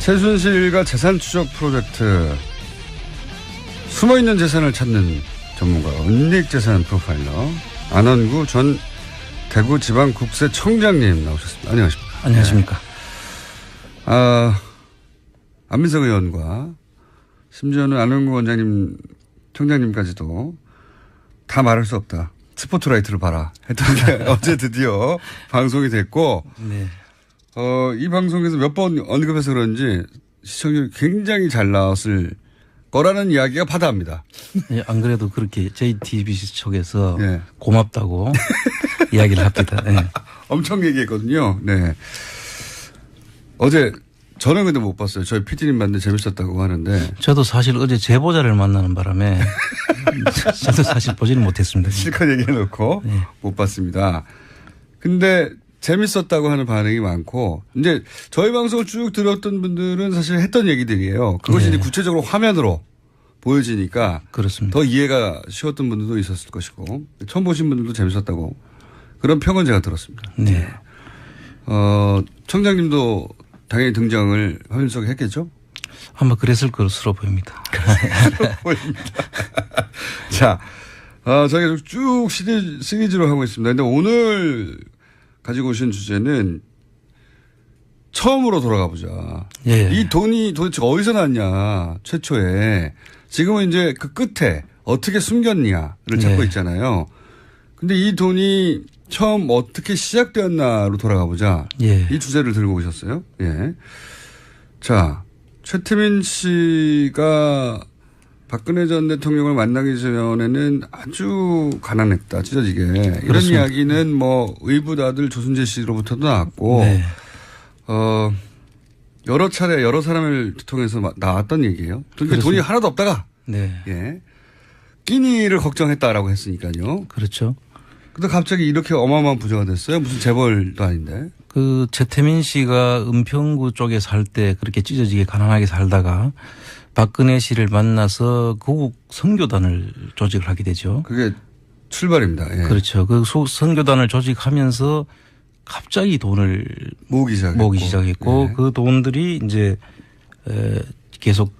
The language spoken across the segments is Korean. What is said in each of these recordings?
최순실과 재산 추적 프로젝트 숨어있는 재산을 찾는 전문가 은닉재산 프로파일러 안원구 전 대구지방국세청장님 나오셨습니다. 안녕하십니까. 안녕하십니까. 네. 아, 안민석 의원과 심지어는 안원구 원장님, 청장님까지도 다 말할 수 없다. 스포트라이트를 봐라. 했던데 어제 드디어 방송이 됐고 네. 어, 이 방송에서 몇 번 언급해서 그런지 시청률이 굉장히 잘 나왔을 거라는 이야기가 바다합니다. 예, 안 그래도 그렇게 JTBC 쪽에서 예. 고맙다고 이야기를 합니다. 예. 엄청 얘기했거든요. 네. 어제 저는 근데 못 봤어요. 저희 PD님 봤는데 재밌었다고 하는데 저도 사실 어제 제보자를 만나는 바람에 저도 사실 보지는 못했습니다. 실컷 얘기해놓고 네. 못 봤습니다. 근데 재밌었다고 하는 반응이 많고 이제 저희 방송을 쭉 들었던 분들은 사실 했던 얘기들이에요. 그것이 네. 이제 구체적으로 화면으로 보여지니까 그렇습니다. 더 이해가 쉬웠던 분들도 있었을 것이고 처음 보신 분들도 재밌었다고 그런 평은 제가 들었습니다. 네. 어, 청장님도 당연히 등장을 화면 속에 했겠죠? 아마 그랬을 것으로 보입니다. 보입니다. 자, 어, 저희가 쭉 시리즈, 시리즈로 하고 있습니다. 근데 오늘 가지고 오신 주제는 처음으로 돌아가 보자. 예. 이 돈이 도대체 어디서 났냐, 최초에. 지금은 이제 그 끝에 어떻게 숨겼냐를 찾고 네. 있잖아요. 근데 이 돈이 처음 어떻게 시작되었나로 돌아가 보자. 예. 이 주제를 들고 오셨어요. 예. 자, 최태민 씨가 박근혜 전 대통령을 만나기 전에는 아주 가난했다, 찢어지게. 이런 그렇습니다. 이야기는 뭐 의붓 아들 조순재 씨로부터도 나왔고, 네. 어, 여러 차례 여러 사람을 통해서 마- 나왔던 얘기예요. 근데 돈이 그렇습니다. 하나도 없다가, 네. 예. 끼니를 걱정했다라고 했으니까요. 그렇죠. 근데 갑자기 이렇게 어마어마한 부자가 됐어요. 무슨 재벌도 아닌데. 그 최태민 씨가 은평구 쪽에 살 때 그렇게 찢어지게 가난하게 살다가 박근혜 씨를 만나서 고국 선교단을 조직을 하게 되죠. 그게 출발입니다. 예. 그렇죠. 그 소- 선교단을 조직하면서 갑자기 돈을 모으기 시작했고. 모으기 시작했고 예. 그 돈들이 이제 에, 계속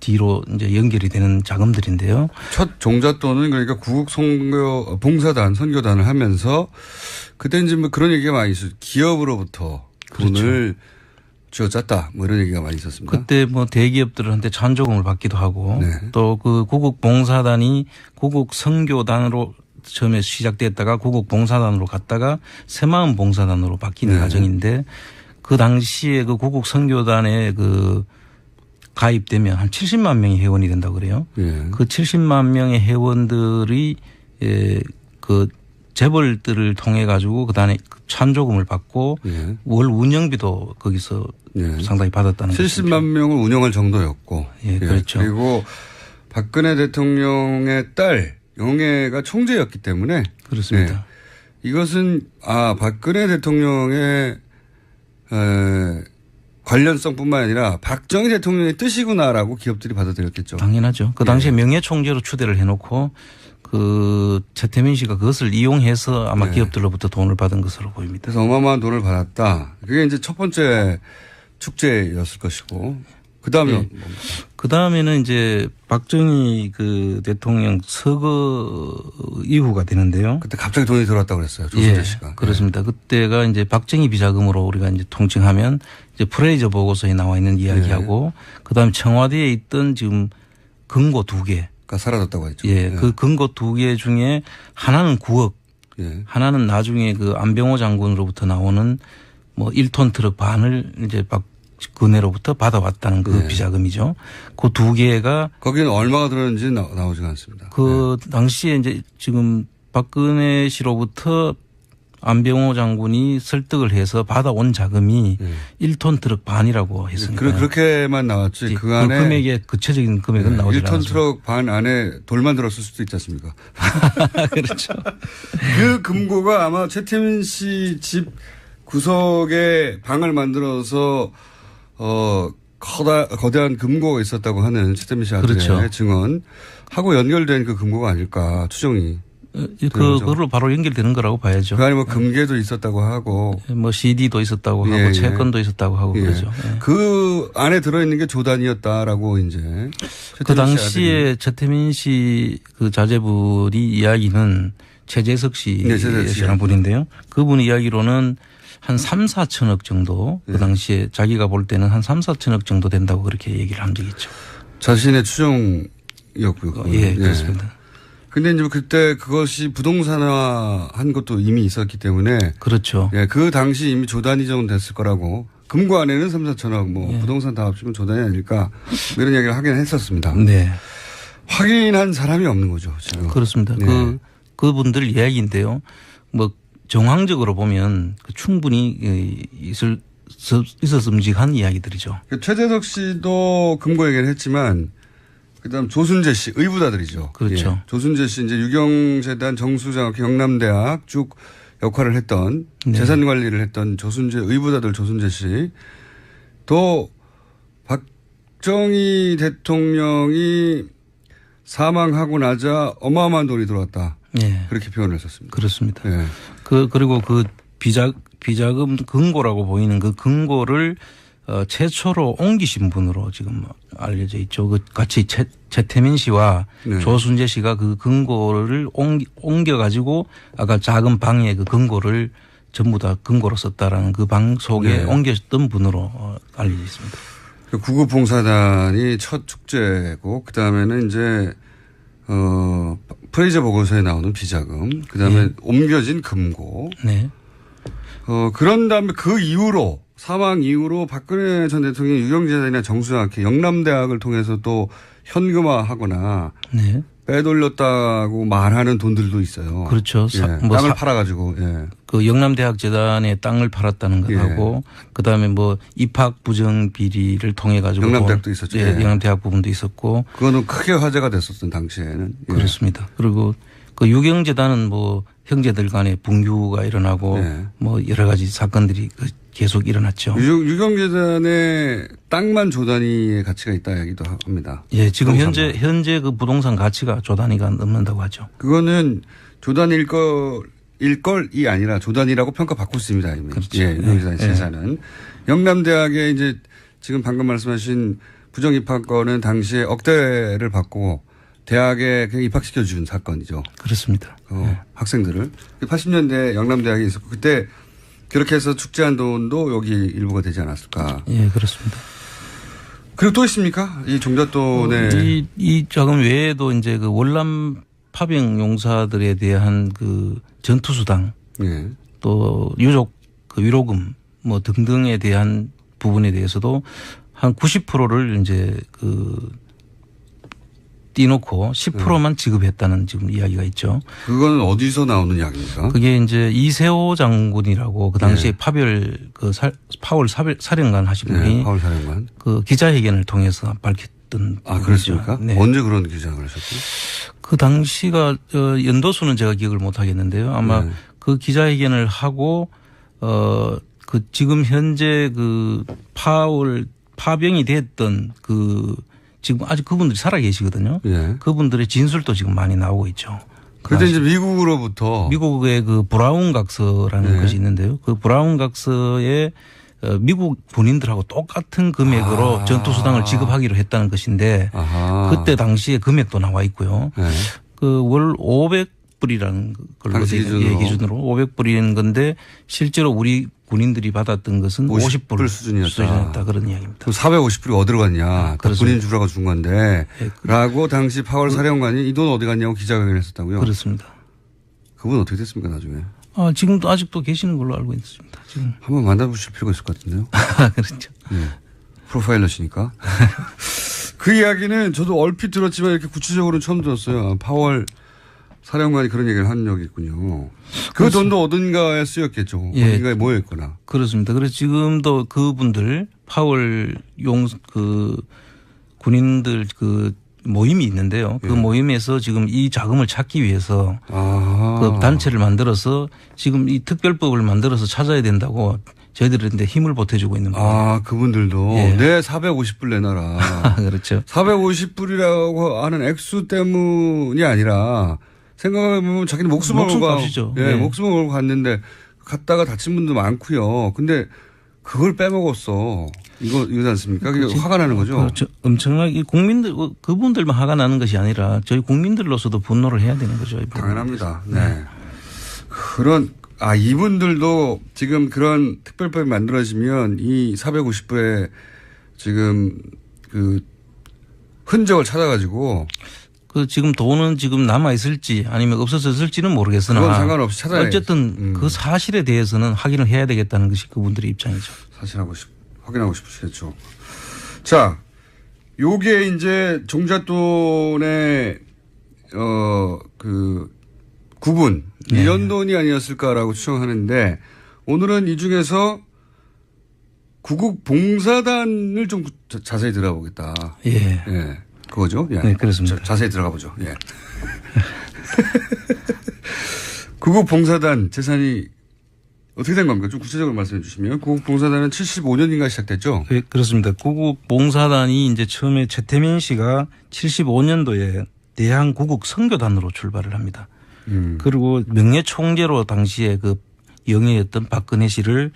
뒤로 이제 연결이 되는 자금들인데요. 첫 종잣돈은 그러니까 구국 선교 봉사단 선교단을 하면서 그때 이제 뭐 그런 얘기가 많이 있어요. 기업으로부터 돈을 쥐어짰다 뭐 이런 얘기가 많이 있었습니다. 그때 뭐 대기업들한테 찬조금을 받기도 하고 네. 또그 구국 봉사단이 구국 선교단으로 처음에 시작됐다가 구국 봉사단으로 갔다가 새마음 봉사단으로 바뀌는 네. 과정인데 그 당시에 그 구국 선교단에 그 가입되면 한 70만 명이 회원이 된다고 그래요. 예. 그 70만 명의 회원들이 예, 그 재벌들을 통해 가지고 그다음에 그 찬조금을 받고 예. 월 운영비도 거기서 예. 상당히 받았다는 거죠. 70만 명을 운영할 정도였고. 예, 그렇죠. 그리고 박근혜 대통령의 딸 영애가 총재였기 때문에 그렇습니다. 네. 이것은 아 박근혜 대통령의 에, 관련성뿐만 아니라 박정희 대통령의 뜻이구나라고 기업들이 받아들였겠죠. 당연하죠. 그 예. 당시에 명예 총재로 추대를 해놓고 그 최태민 씨가 그것을 이용해서 아마 네. 기업들로부터 돈을 받은 것으로 보입니다. 그래서 어마어마한 돈을 받았다. 그게 이제 첫 번째 축제였을 것이고 그 다음에 네. 그 다음에는 이제 박정희 그 대통령 서거 이후가 되는데요. 그때 갑자기 돈이 들어왔다고 그랬어요. 조선재 씨가. 그렇습니다. 그때가 이제 박정희 비자금으로 우리가 이제 통칭하면 이제 프레이저 보고서에 나와 있는 이야기하고 네. 그다음에 청와대에 있던 지금 금고 두 개. 가 사라졌다고 했죠. 예. 그 금고 두개 중에 하나는 9억 예. 하나는 나중에 그 안병호 장군으로부터 나오는 뭐 1톤 트럭 반을 이제 박근혜로부터 받아왔다는 그 네. 비자금이죠. 그 두 개가 거기는 얼마가 들었는지 나, 나오지가 않습니다. 그 당시에 이제 지금 박근혜 씨로부터 안병호 장군이 설득을 해서 받아온 자금이 네. 1톤 트럭 반이라고 했습니다. 그, 그렇게만 나왔지. 그그 안에 금액의 구체적인 금액은 나오지 1톤 않았습니다. 트럭 반 안에 돌만 들었을 수도 있지 않습니까? 그렇죠. 그 금고가 아마 최태민 씨 집 구석에 방을 만들어서 어 커다, 거대한 금고가 있었다고 하는 최태민 씨 아들의 그렇죠. 증언 하고 연결된 그 금고가 아닐까 추정이 그, 거죠. 그걸로 바로 연결되는 거라고 봐야죠. 그 안에 뭐 금괴도 있었다고 하고 뭐 CD도 있었다고 예, 하고 예. 채권도 있었다고 하고 예. 그러죠. 예. 그 안에 들어있는 게 조단이었다라고 이제 그 당시에 최태민 씨 그 자제분이 이야기는 최재석 네, 씨 씨라는 분인데요. 그분 이야기로는 한 3, 4천억 정도 네. 그 당시에 자기가 볼 때는 한 3, 4천억 정도 된다고 그렇게 얘기를 한 적이 있죠. 자신의 추정이었고요. 그거는. 예, 그렇습니다. 근데 이제 그때 그것이 부동산화 한 것도 이미 있었기 때문에 그렇죠. 예, 그 당시 이미 조단이 정도 됐을 거라고 금고 안에는 3, 4천억 뭐 예. 부동산 다 합치면 조단이 아닐까 뭐 이런 이야기를 하긴 했었습니다. 네. 확인한 사람이 없는 거죠 지금. 그렇습니다. 네. 그 그분들 이야기인데요. 뭐 정황적으로 보면 그 충분히 이- 있을 있었음직한 이야기들이죠. 그 최재석 씨도 금고 얘기를 했지만 그다음 조순재 씨 의부다들이죠. 그렇죠. 예. 조순재 씨 이제 유경재단 정수장 경남대학 쭉 역할을 했던 네. 재산 관리를 했던 조순재 의부다들 조순재 씨 또 박정희 대통령이 사망하고 나자 어마어마한 돈이 들어왔다. 예. 그렇게 표현을 했었습니다. 그렇습니다. 예. 그 그리고 그 비자 비자금 금고라고 보이는 그 금고를 어, 최초로 옮기신 분으로 지금 알려져 있죠. 그 같이 최, 최태민 씨와 네. 조순재 씨가 그 옮기, 옮겨 가지고 아까 작은 방에 그 금고를 전부 다 금고로 썼다라는 그 방 속에 네. 옮겼던 분으로 어, 알려져 있습니다. 그 구급봉사단이 첫 축제고 그 다음에는 이제 어 프레이저 보고서에 나오는 비자금 그 다음에 네. 옮겨진 금고 네. 어 그런 다음에 그 이후로 사망 이후로 박근혜 전 대통령이 유경재단이나 정수학회 영남대학을 통해서 또 현금화하거나 네. 빼돌렸다고 말하는 돈들도 있어요. 그렇죠. 예, 사- 뭐 땅을 사- 팔아가지고 예. 그 영남대학 재단에 땅을 팔았다는 예. 것하고 그다음에 뭐 입학 부정 비리를 통해 가지고 영남대학도 돈- 있었죠. 예, 예. 영남대학 부분도 있었고 그거는 크게 화제가 됐었던 당시에는 예. 그렇습니다. 그리고 그 유경재단은 뭐 형제들 간에 분규가 일어나고 예. 뭐 여러 가지 사건들이 그 계속 일어났죠. 유, 유경재단에 땅만 조단위의 가치가 있다 얘기도 합니다. 예, 지금 부동산만. 현재 현재 그 부동산 가치가 조 단위가 넘는다고 하죠. 그거는 조단일 거 일걸이 아니라 조단이라고 평가받고 있습니다. 그렇죠. 예, 유경재단 예. 재산은 영남대학에 이제 지금 방금 말씀하신 부정 입학권은 당시에 억대를 받고 대학에 그냥 입학시켜 준 사건이죠. 그렇습니다. 어, 학생들을 80년대 영남대학에 있었고 그때 그렇게 해서 축제한 돈도 여기 일부가 되지 않았을까. 예, 그렇습니다. 그리고 또 있습니까? 이 종잣돈에 이, 이 자금 외에도 이제 그 월남 파병 용사들에 대한 그 전투수당 예. 또 유족 그 위로금 뭐 등등에 대한 부분에 대해서도 한 90%를 이제 그 띄놓고 10%만 지급했다는 지금 이야기가 있죠. 그거는 어디서 나오는 이야기입니까? 그게 이제 이세호 장군이라고 그 당시에 네. 파별 그 사, 파월 사별, 사령관 하신 분이 네, 파울 사령관. 그 기자회견을 통해서 밝혔던 아. 그렇습니까? 네. 언제 그런 기장을 하셨고? 그 당시가 어, 연도수는 제가 기억을 못 하겠는데요. 아마 네. 그 기자회견을 하고 어 그 지금 현재 그 파월 파병이 됐던 그 지금 아직 그분들이 살아 계시거든요. 예. 그분들의 진술도 지금 많이 나오고 있죠. 그 그런데 이제 미국으로부터 미국의 그 브라운 각서라는 네. 것이 있는데요. 그 브라운 각서에 어, 미국 군인들하고 똑같은 금액으로 아. 전투 수당을 지급하기로 했다는 것인데 아하. 그때 당시에 금액도 나와 있고요. 네. 그월 500 불이라는 걸로. 예, 기준으로 500불인 건데 실제로 우리 군인들이 받았던 것은 50불 50불 수준이었다. 그런 이야기입니다. 그럼 450불이 어디로 갔냐. 다 그렇습니다. 군인 주라고 준 건데. 예, 라고 당시 파월 사령관이 이 돈 어디 갔냐고 기자회견을 했었다고요. 그렇습니다. 그분 어떻게 됐습니까, 나중에? 아, 지금도 아직도 계시는 걸로 알고 있습니다. 지금. 한번 만나보실 필요가 있을 것 같은데요. 그렇죠. 예. 프로파일러시니까. 그 이야기는 저도 얼핏 들었지만 이렇게 구체적으로는 처음 들었어요. 아, 파월 사령관이 그런 얘기를 한 적이 있군요. 그 돈도 어딘가에 쓰였겠죠. 예. 어딘가에 모여 있거나. 그렇습니다. 그래서 지금도 그분들 파월 용 그 군인들 그 모임이 있는데요. 그 예. 모임에서 지금 이 자금을 찾기 위해서 아. 그 단체를 만들어서 지금 이 특별법을 만들어서 찾아야 된다고 저희들한테 힘을 보태주고 있는 거예요. 아, 그분들도 예. 내 450불 내놔라. 그렇죠. 450불이라고 하는 액수 때문이 아니라 생각해보면 자기는 목숨을 목숨 걸고 값이죠. 예, 네. 목숨을 걸고 갔는데 갔다가 다친 분도 많고요. 근데 그걸 빼먹었어. 이거 이거지 않습니까? 그게 화가 나는 거죠. 그렇죠. 엄청나게 국민들 어, 그분들만 화가 나는 것이 아니라 저희 국민들로서도 분노를 해야 되는 거죠. 당연합니다. 네. 그런 아 이분들도 지금 그런 특별법이 만들어지면 이 450불의 지금 그 흔적을 찾아가지고 그 지금 돈은 지금 남아 있을지 아니면 없어졌을지는 모르겠으나 그건 상관없이 찾아야 어쨌든 음. 그 사실에 대해서는 확인을 해야 되겠다는 것이 그분들의 입장이죠. 사실하고 싶 확인하고 싶으시겠죠. 자, 요게 이제 종잣돈의 어그 구분 네. 이런 돈이 아니었을까라고 추정하는데 오늘은 이 중에서 구국 봉사단을 좀 자- 자세히 들어보겠다. 예. 예, 그거죠. 예. 네, 그렇습니다. 자, 자세히 들어가 보죠. 예. 구국 봉사단 재산이 어떻게 된 겁니까? 좀 구체적으로 말씀해 주시면 구국 봉사단은 75년인가 시작됐죠. 예, 그렇습니다. 구국 봉사단이 이제 처음에 최태민 씨가 75년도에 대한 구국 선교단으로 출발을 합니다. 음. 그리고 명예 총재로 당시에 그 영예였던 박근혜 씨를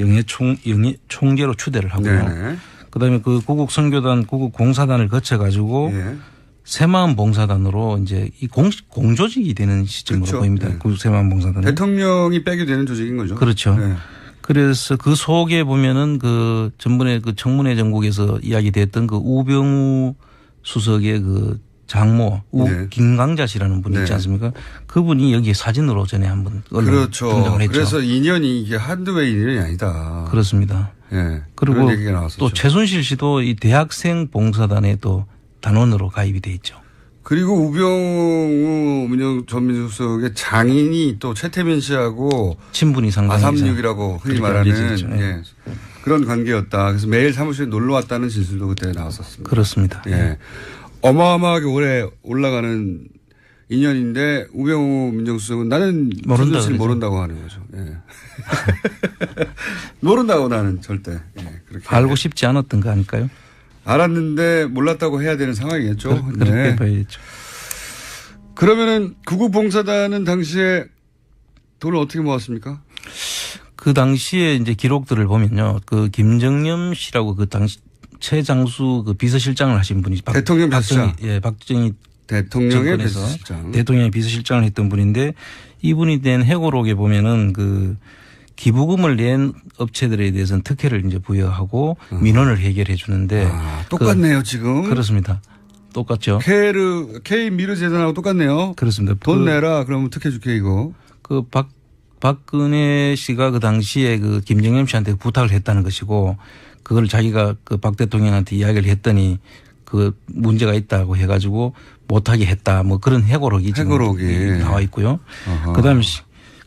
영예 총 영예 총재로 추대를 하고요. 네네. 그다음에 그 구국 선교단, 구국 공사단을 거쳐 가지고 예. 새마음 봉사단으로 이제 이 공, 공조직이 되는 시점으로 그렇죠. 보입니다. 네. 구국 새마음 봉사단은. 대통령이 빼게 되는 조직인 거죠. 그렇죠. 네. 그래서 그 속에 보면은 그 전번에 그 청문회 전국에서 이야기됐던 그 우병우 수석의 그 장모 우 네. 김강자 씨라는 분이 네. 있지 않습니까? 그분이 여기에 사진으로 전에 한번 그렇죠. 등장을 했죠. 그래서 인연이 이게 한두 배 인연이 아니다. 그렇습니다. 예. 그리고. 또 최순실 씨도 이 대학생 봉사단에 또 단원으로 가입이 돼 있죠. 그리고 우병우 민정 전민수석의 장인이 또 최태민 씨하고 친분이 상당히 아삼육이라고 흔히 말하는. 예. 예. 그런 관계였다. 그래서 매일 사무실에 놀러 왔다는 진술도 그때 나왔었습니다. 그렇습니다. 예. 어마어마하게 오래 올라가는 인연인데 우병우 민정수석은 나는 모른다 그러죠. 모른다고 하는 거죠. 예. 모른다고 나는 절대. 예. 그렇게 알고 싶지 않았던 거 아닐까요? 알았는데 몰랐다고 해야 되는 상황이겠죠. 그렇게 네. 봐야죠. 그러면은 구구봉사단은 당시에 돈을 어떻게 모았습니까? 그 당시에 이제 기록들을 보면요. 그 김정념 씨라고 그 당시 최장수 그 비서실장을 하신 분이 박, 대통령. 박정희, 예, 박정희 대통령의 비서실장. 대통령의 비서실장을 했던 분인데 이분이 낸 해고록에 보면은 그 기부금을 낸 업체들에 대해서는 특혜를 이제 부여하고 민원을 해결해 주는데 음. 아, 똑같네요 지금. 그렇습니다. 똑같죠. K르 K 미르 재단하고 똑같네요. 그렇습니다. 돈 그- 내라 그러면 특혜 줄게 이거. 그 박, 박근혜 씨가 그 당시에 그 김정남 씨한테 부탁을 했다는 것이고 그걸 자기가 그 박 대통령한테 이야기를 했더니 그 문제가 있다고 해가지고 못하게 했다 뭐 그런 해고록이 지금 해고록이. 나와 있고요. 어허. 그다음에 시-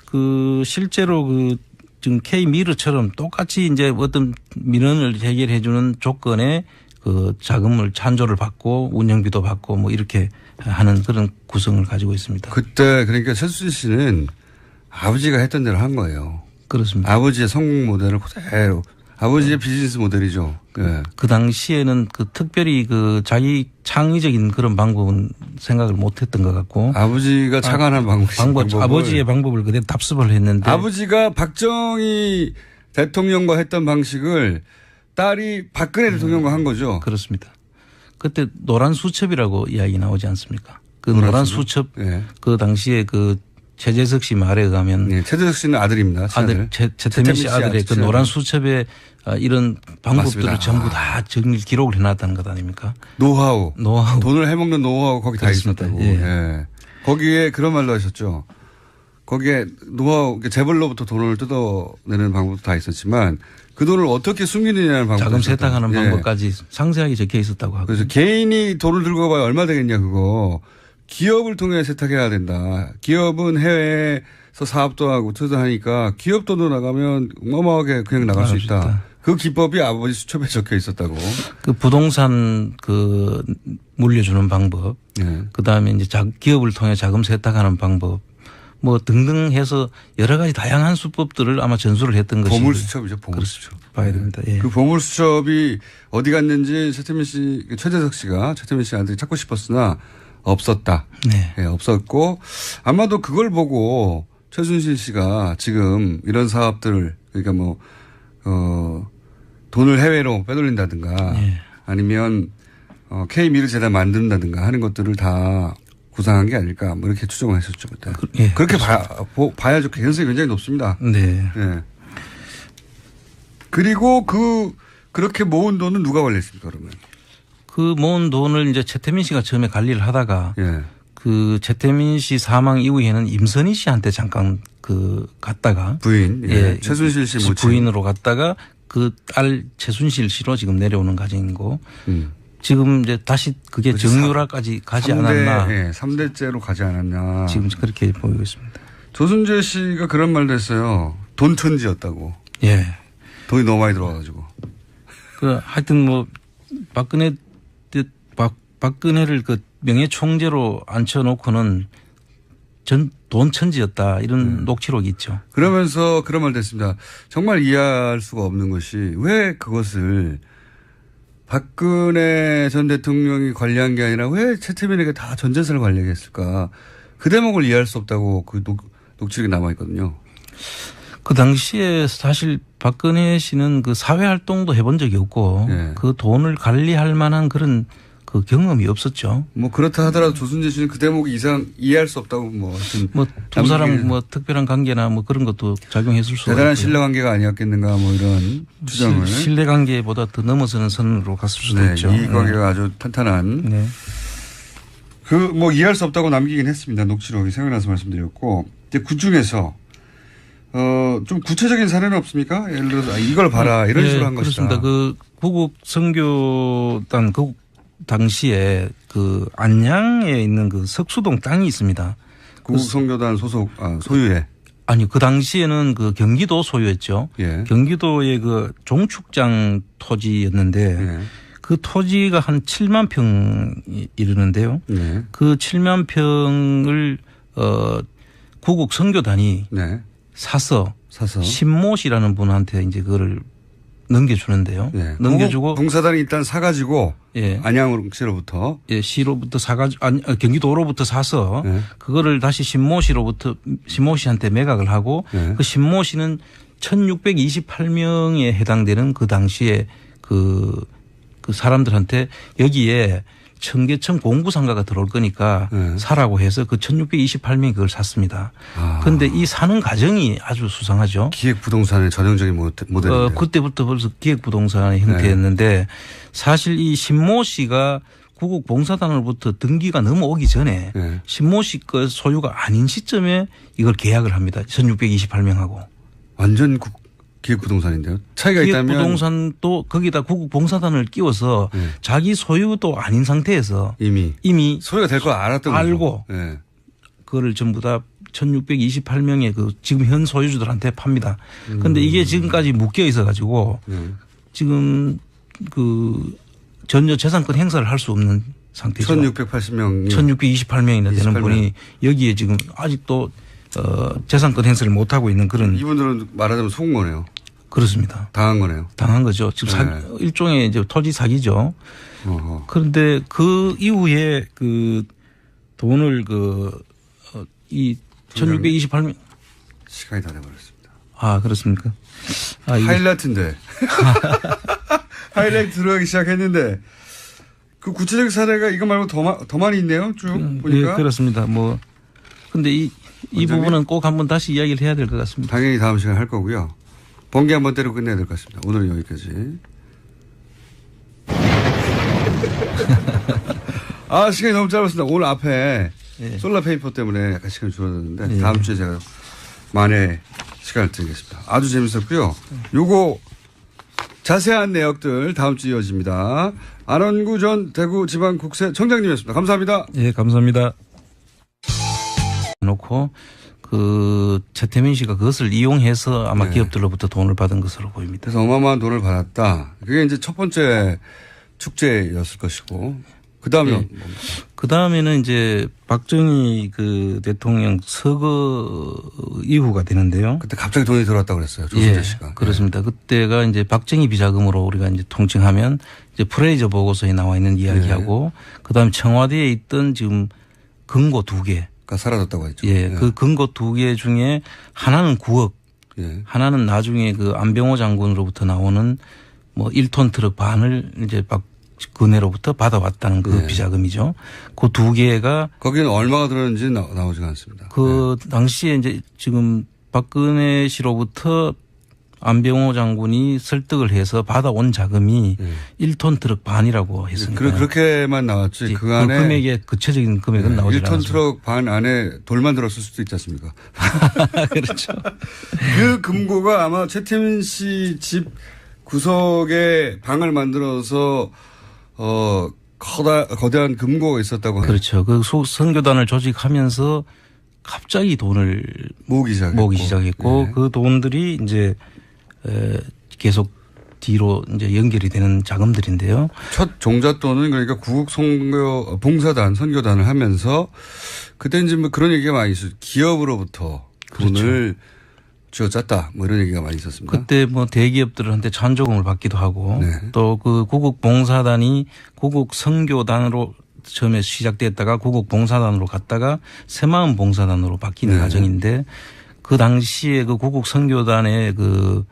그 실제로 그 지금 K 미르처럼 똑같이 이제 어떤 민원을 해결해 주는 조건에 그 자금을 찬조를 받고 운영비도 받고 뭐 이렇게 하는 그런 구성을 가지고 있습니다. 그때 그러니까 최수진 씨는 아버지가 했던 대로 한 거예요. 그렇습니다. 아버지의 성공 모델을 그대로. 아버지의 비즈니스 모델이죠. 예. 그 당시에는 그 특별히 그 자기 창의적인 그런 방법은 생각을 못 했던 것 같고 아버지가 착안한 방법. 방법, 아버지의 방법을 그대로 답습을 했는데 아버지가 박정희 대통령과 했던 방식을 딸이 박근혜 대통령과 한 거죠. 그렇습니다. 그때 노란 수첩이라고 이야기 나오지 않습니까? 그 노란? 수첩 예. 그 당시에 그 최재석 씨 말에 의하면 네, 최재석 씨는 아들입니다. 아들. 최, 최태민 씨 아들의 그. 노란 수첩에 아, 이런 방법들을 맞습니다. 전부 다 정리 기록을 해놨다는 것 아닙니까? 노하우. 노하우. 돈을 해먹는 노하우 거기 다 그렇습니다. 있었다고. 예. 예. 거기에 그런 말도 하셨죠. 거기에 노하우, 재벌로부터 돈을 뜯어내는 방법도 다 있었지만 그 돈을 어떻게 숨기느냐는 방법. 자금 세탁하는 예. 방법까지 상세하게 적혀 있었다고 하고 그래서 개인이 돈을 들고 가봐야 얼마 되겠냐 그거. 기업을 통해 세탁해야 된다. 기업은 해외에서 사업도 하고 투자하니까 기업 돈으로 나가면 어마어마하게 그냥 나갈 수 있다. 있다. 그 기법이 아버지 수첩에 적혀 있었다고. 그 부동산 그 물려주는 방법, 예. 그 다음에 이제 자, 기업을 통해 자금 세탁하는 방법, 뭐 등등 해서 여러 가지 다양한 수법들을 아마 전수를 했던 것이 보물 수첩이죠, 보물 수첩. 봐야 됩니다. 예. 그 보물 수첩이 어디 갔는지 최태민 씨, 최재석 씨가 최태민 씨 아들이 찾고 싶었으나 없었다. 네. 예, 없었고 아마도 그걸 보고 최순실 씨가 지금 이런 사업들을 그러니까 뭐, 어, 돈을 해외로 빼돌린다든가 예. 아니면 어, K미르 재단 만든다든가 하는 것들을 다 구상한 게 아닐까 뭐 이렇게 추정을 했었죠 그때. 그- 예, 그렇게 봐, 보, 봐야죠. 개연성이 굉장히 높습니다. 네. 예. 그리고 그 그렇게 모은 돈은 누가 관리했습니까 그러면? 그 모은 돈을 이제 최태민 씨가 처음에 관리를 하다가 예. 그 최태민 씨 사망 이후에는 임선희 씨한테 잠깐 그 갔다가 부인 예. 최순실 씨 모친 부인으로 갔다가 그 딸 최순실 씨로 지금 내려오는 과정이고 음. 지금 이제 다시 그게 정유라까지 가지 삼대, 않았나 예, 3대째로 가지 않았냐. 지금 그렇게 보이고 있습니다. 조순재 씨가 그런 말도 했어요. 돈 천지였다고. 예. 돈이 너무 많이 들어와가지고. 그 하여튼 뭐 박근혜 때 박, 박근혜를 그 명예 총재로 앉혀놓고는 전 돈 천지였다 이런 음. 녹취록이 있죠. 그러면서 그런 말도 했습니다. 정말 이해할 수가 없는 것이 왜 그것을 박근혜 전 대통령이 관리한 게 아니라 왜 최태민에게 다 전 재산을 관리했을까. 그 대목을 이해할 수 없다고 그 녹, 녹취록이 남아있거든요. 그 당시에 사실 박근혜 씨는 그 사회 활동도 해본 적이 없고 예. 그 돈을 관리할 만한 그런 그 경험이 없었죠. 뭐 그렇다 하더라도 조순재 씨는 그 대목이 이상 이해할 수 없다고 뭐 하여튼 뭐 사람 뭐 특별한 관계나 뭐 그런 것도 작용했을 수가 대단한. 신뢰 관계가 아니었겠는가 뭐 이런 추정을. 실- 신뢰 관계보다 더 넘어서는 선으로 갔을 수도 네, 있죠. 이 관계가 아주 탄탄한 네. 그 뭐 이해할 수 없다고 남기긴 했습니다. 녹취록이 생각나서 말씀드렸고 이제 그 중에서 어좀 구체적인 사례는 없습니까? 예를 들어서 아, 이걸 봐라 이런 네, 식으로 한 그렇습니다. 것이다. 그 구국 선교단 그 당시에 그 안양에 있는 그 석수동 땅이 있습니다. 구국선교단 소속 아, 소유의 아니 그 당시에는 그 경기도 소유였죠. 예. 경기도의 그 종축장 토지였는데 예. 그 토지가 한 7만 평 이르는데요. 네. 그 7만 평을 어 구국 선교단이 네. 사서 사서 신모 씨라는 분한테 이제 그거를 넘겨주는데요. 예. 넘겨주고 봉사단이 일단 사가지고 예. 안양으로 씨로부터 예, 시로부터 사가지고 아니 어, 경기도로부터 사서 예. 그거를 다시 신모 씨로부터 신모 씨한테 매각을 하고 예. 그 신모 씨는 1628명에 해당되는 그 당시에 그, 그 사람들한테 여기에 청계천 공구상가가 들어올 거니까 예. 사라고 해서 그 1628명이 그걸 샀습니다. 아. 그런데 이 사는 과정이 아주 수상하죠. 기획 부동산의 전형적인 모델-. 어, 그때부터 벌써 기획부동산의 형태였는데 사실 이 신모 씨가 구국 봉사단으로부터 등기가 넘어오기 전에 예. 신모 씨거 소유가 아닌 시점에 이걸 계약을 합니다. 1628명하고. 완전 국, 기획 부동산인데요. 차이가 있다면 기획부동산도 거기다 구국 봉사단을 끼워서 예. 자기 소유도 아닌 상태에서 이미 이미 소리가 될거 알았던. 알고. 예. 그거를 전부 다 1628명의 그 지금 현 소유주들한테 팝니다. 그런데 이게 지금까지 묶여 있어 가지고 예. 지금 그 전혀 재산권 행사를 할 수 없는 상태죠. 1680명. 1628명이나 되는 28명. 분이 여기에 지금 아직도 어 재산권 행사를 못 하고 있는 그런 이분들은 말하자면 속은 거네요. 그렇습니다. 당한 거네요. 당한 거죠. 지금 사- 네. 일종의 이제 토지 사기죠. 어허. 그런데 그 이후에 그 돈을 어, 그이 1628명 시간이 다 돼버렸습니다. 아 그렇습니까? 아, 하이라이트인데. 하이라이트 들어가기 시작했는데 그 구체적 사례가 이거 말고 더, 마- 더 많이 있네요. 쭉 예, 보니까. 그렇습니다. 뭐 근데 이, 이 원장님? 부분은 꼭 한번 다시 이야기를 해야 될 것 같습니다. 당연히 다음 시간에 할 거고요. 번개 한번 때리고 끝내야 될 것 같습니다. 오늘은 여기까지. 아, 시간이 너무 짧았습니다. 오늘 앞에 예. 솔라 페이퍼 때문에 약간 시간이 줄어들었는데 예. 다음 주에 제가 만에 시간을 드리겠습니다. 아주 재밌었고요. 요거 자세한 내역들 다음 주에 이어집니다. 안원구 전 대구지방국세 청장님이었습니다. 감사합니다. 예, 감사합니다. 놓고 그 최태민 씨가 그것을 이용해서 아마 네. 기업들로부터 돈을 받은 것으로 보입니다. 그래서 어마어마한 돈을 받았다. 그게 이제 첫 번째 축제였을 것이고 그 다음에 네. 그 다음에는 이제 박정희 그 대통령 서거 이후가 되는데요. 그때 갑자기 돈이 들어왔다고 그랬어요. 조순재 씨가. 그렇습니다. 그때가 이제 박정희 비자금으로 우리가 이제 통칭하면 이제 프레이저 보고서에 나와 있는 이야기하고 그다음에 청와대에 있던 지금 근거 두 개. 가 사라졌다고 했죠. 예, 그 근거 두 개 중에 하나는 9억, 예. 하나는 나중에 그 안병호 장군으로부터 나오는 뭐 1톤 트럭 반을 이제 박근혜로부터 받아왔다는 그 네. 비자금이죠. 그 두 개가 거기는 얼마가 들었는지 나, 나오지가 않습니다. 그 당시에 이제 지금 박근혜 씨로부터 안병호 장군이 설득을 해서 받아온 자금이 예. 1톤 트럭 반이라고 했습니다. 그, 그렇게만 나왔지. 그그 안에 금액의 구체적인 금액은 나오지 1톤 않았습니다. 트럭 반 안에 돌만 들었을 수도 있지 않습니까? 그렇죠. 그 금고가 아마 최태민 씨 집 구석에 방을 만들어서 어 커다 거대한 금고가 있었다고 하는 그렇죠. 그 소- 선교단을 조직하면서 갑자기 돈을 모으기 시작했고 모으기 시작했고 예. 그 돈들이 이제 에, 계속 뒤로 이제 연결이 되는 자금들인데요. 첫 종잣돈은 그러니까 구국 선교 봉사단 선교단을 하면서 그때 이제 뭐 그런 얘기가 많이 있어요. 기업으로부터 돈을 쥐어짰다 뭐 이런 얘기가 많이 있었습니다. 그렇죠. 그때 뭐 대기업들한테 찬조금을 받기도 하고 네. 또그 구국 봉사단이 구국 선교단으로 처음에 시작됐다가 구국 봉사단으로 갔다가 새마음 봉사단으로 바뀌는 네. 과정인데 그 당시에 그 구국 선교단에 그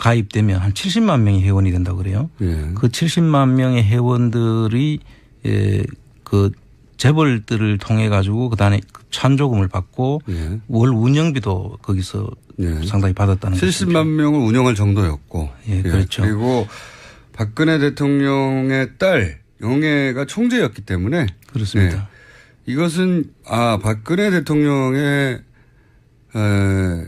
가입되면 한 70만 명이 회원이 된다고 그래요. 예. 그 70만 명의 회원들이 예, 그 재벌들을 통해 가지고 그다음에 찬조금을 받고 예. 월 운영비도 거기서 예. 상당히 받았다는 것이죠. 70만 명을 운영할 정도였고. 예, 그렇죠. 그리고 박근혜 대통령의 딸 영애가 총재였기 때문에 그렇습니다. 네. 이것은 아 박근혜 대통령의 에,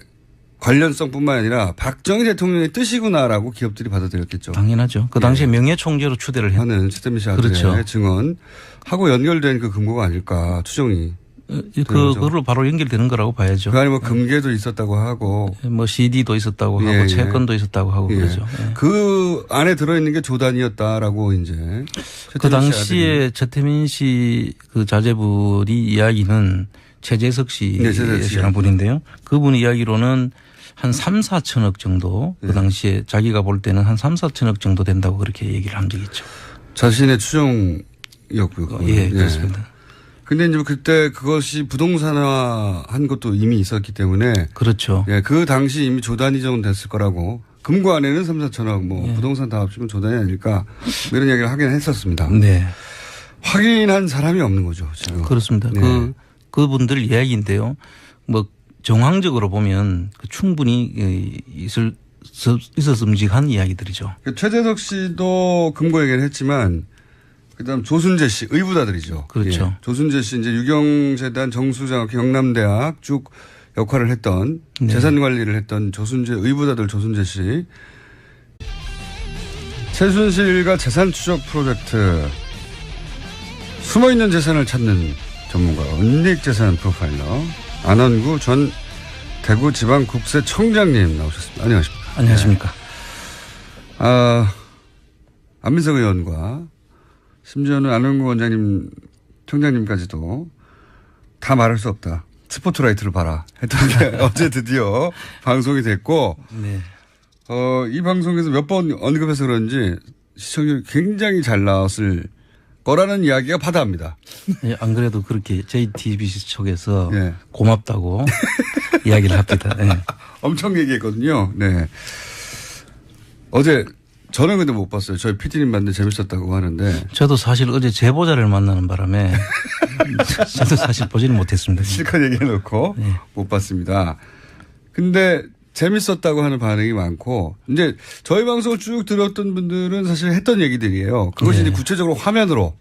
관련성뿐만 아니라 박정희 대통령의 뜻이구나라고 기업들이 받아들였겠죠. 당연하죠. 그 당시에 명예총재로 추대를 했. 하는 최태민 씨 아들의 그렇죠. 증언하고 연결된 그 금고가 아닐까 추정이. 그 그러죠. 그걸로 바로 연결되는 거라고 봐야죠. 그 안에 뭐 금괴도 있었다고 하고 뭐 CD도 있었다고 예, 하고 예. 채권도 있었다고 하고 예. 그러죠. 예. 그 안에 들어있는 게 조단이었다라고 이제 그 당시에 최태민 씨 그 자제분이 이야기는 최재석 네, 씨. 씨라는 분인데요. 그분 이야기로는 한 3, 4천억 정도 네. 그 당시에 자기가 볼 때는 한 3, 4천억 정도 된다고 그렇게 얘기를 한 적이 있죠. 자신의 추정이었고요. 그거는. 예, 그렇습니다. 근데 이제 그때 그것이 부동산화 한 것도 이미 있었기 때문에 그렇죠. 예, 그 당시 이미 조단이 정도 됐을 거라고 금고 안에는 3, 4천억 뭐 예. 부동산 다 합치면 조단이 아닐까 뭐 이런 이야기를 하긴 했었습니다. 네. 확인한 사람이 없는 거죠. 지금. 그렇습니다. 네. 그 그분들 이야기인데요. 뭐 정황적으로 보면 그 충분히 이- 있을 있었음직한 이야기들이죠. 그 최재석 씨도 금고 얘기를 했지만 그다음 조순재 씨 의부다들이죠. 그렇죠. 예. 조순재 씨 이제 유경재단 정수장 경남대학 쭉 역할을 했던 네. 재산 관리를 했던 조순재 의부다들 조순재 씨 최순실과 재산 추적 프로젝트 숨어있는 재산을 찾는 전문가 은닉 재산 프로파일러 안원구 전 대구지방국세청장님 나오셨습니다. 안녕하십니까? 안녕하십니까. 아, 안민석 의원과 심지어는 안원구 원장님, 청장님까지도 다 말할 수 없다. 스포트라이트를 봐라. 했던 게 어제 드디어 방송이 됐고, 네. 어, 이 방송에서 몇 번 언급해서 그런지 시청률이 굉장히 잘 나왔을 거라는 이야기가 바다합니다. 예, 안 그래도 그렇게 JTBC 쪽에서 예. 고맙다고 이야기를 합니다. 예. 엄청 얘기했거든요. 네. 어제 저는 근데 못 봤어요. 저희 PD님 봤는데 재밌었다고 하는데 저도 사실 어제 제보자를 만나는 바람에 저도 사실 보지는 못했습니다. 실컷 얘기해놓고 네. 못 봤습니다. 근데 재밌었다고 하는 반응이 많고 이제 저희 방송을 쭉 들었던 분들은 사실 했던 얘기들이에요. 그것이 네. 구체적으로 화면으로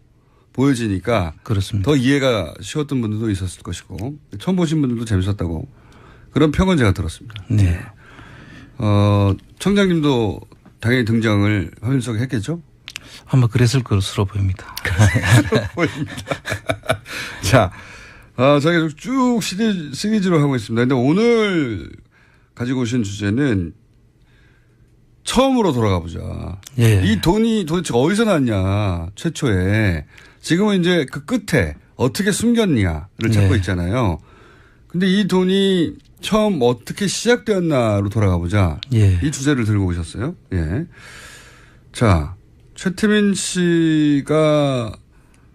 보여지니까 그렇습니다. 더 이해가 쉬웠던 분들도 있었을 것이고 처음 보신 분들도 재밌었다고 그런 평은 제가 들었습니다. 네. 어, 청장님도 당연히 등장을 화면 속에 했겠죠? 아마 그랬을 것으로 보입니다. 보입니다. 자, 어, 저희가 쭉 시리즈, 시리즈로 하고 있습니다. 근데 오늘 가지고 오신 주제는 처음으로 돌아가 보자. 예. 이 돈이 도대체 어디서 났냐, 최초에. 지금은 이제 그 끝에 어떻게 숨겼냐를 찾고 네. 있잖아요. 근데 이 돈이 처음 어떻게 시작되었나로 돌아가 보자. 예. 이 주제를 들고 오셨어요. 예. 자, 최태민 씨가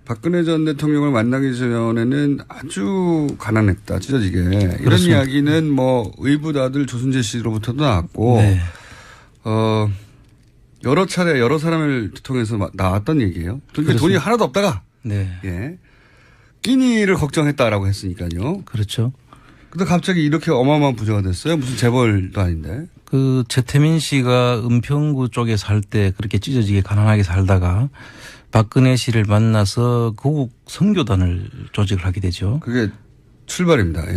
박근혜 전 대통령을 만나기 전에는 아주 가난했다, 찢어지게. 이런 그렇습니다. 이야기는 뭐 의붓 아들 조순재 씨로부터도 나왔고, 네. 어, 여러 차례 여러 사람을 통해서 마- 나왔던 얘기예요. 그러니까 돈이 하나도 없다가, 네. 예. 끼니를 걱정했다라고 했으니까요. 그렇죠. 근데 갑자기 이렇게 어마어마한 부자가 됐어요. 무슨 재벌도 아닌데. 그 최태민 씨가 은평구 쪽에 살 때 그렇게 찢어지게 가난하게 살다가 박근혜 씨를 만나서 고국 선교단을 조직을 하게 되죠. 그게 출발입니다. 예.